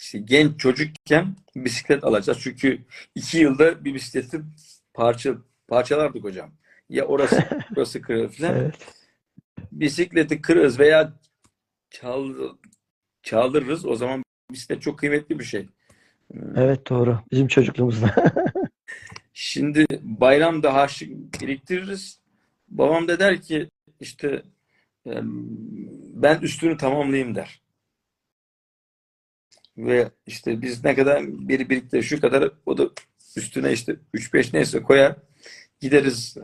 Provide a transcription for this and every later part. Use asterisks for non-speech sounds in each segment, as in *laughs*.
işte genç çocukken bisiklet alacağız. Çünkü iki yılda bir bisikleti parça parçalardık hocam. Ya orası *laughs* burası kırılır falan. Evet. Bisikleti kırarız veya çal, çaldırırız. O zaman bisiklet çok kıymetli bir şey. Evet doğru. Bizim çocukluğumuzda. *laughs* Şimdi bayramda harçlık biriktiririz. Babam da der ki işte ben üstünü tamamlayayım der. Ve işte biz ne kadar biri birlikte şu kadar o da üstüne işte 3-5 neyse koyar. Gideriz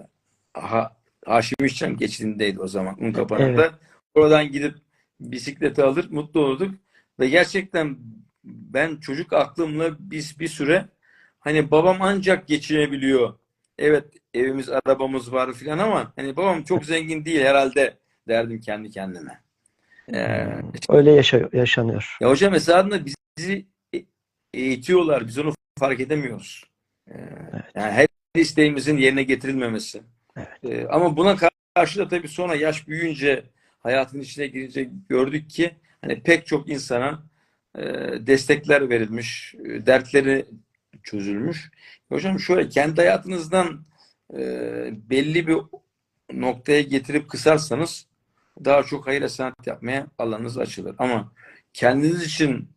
ha, Haşim İşcan geçidindeydi o zaman Unkapanı'nda. Oradan gidip bisikleti alır mutlu olurduk. Ve gerçekten ben çocuk aklımla biz bir süre hani babam ancak geçinebiliyor. Evet evimiz arabamız var filan ama hani babam çok zengin değil herhalde derdim kendi kendime. Ee, Öyle yaşa- yaşanıyor. ya hocam esasında bizi e- eğitiyorlar. Biz onu fark edemiyoruz. Ee, Yani her isteğimizin yerine getirilmemesi. Evet. Ee, ama buna karşı da tabii sonra yaş büyüyünce hayatın içine girince gördük ki hani pek çok insana e, destekler verilmiş, e, dertleri çözülmüş. Hocam şöyle kendi hayatınızdan e, belli bir noktaya getirip kısarsanız daha çok hayır sanat yapmaya alanınız açılır. Ama kendiniz için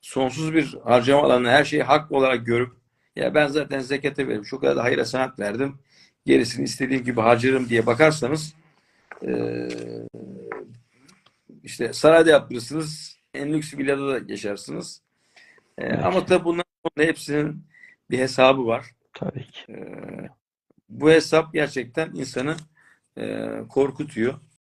sonsuz bir harcama alanı her şeyi hak olarak görüp ya ben zaten zekete veririm, şu kadar da hayır sanat verdim, gerisini istediğim gibi harcarım diye bakarsanız işte sarayda yaptırırsınız, en lüks villada da yaşarsınız. Evet. Ama tabii bunların hepsinin bir hesabı var. Tabii ki. Bu hesap gerçekten insanı korkutuyor.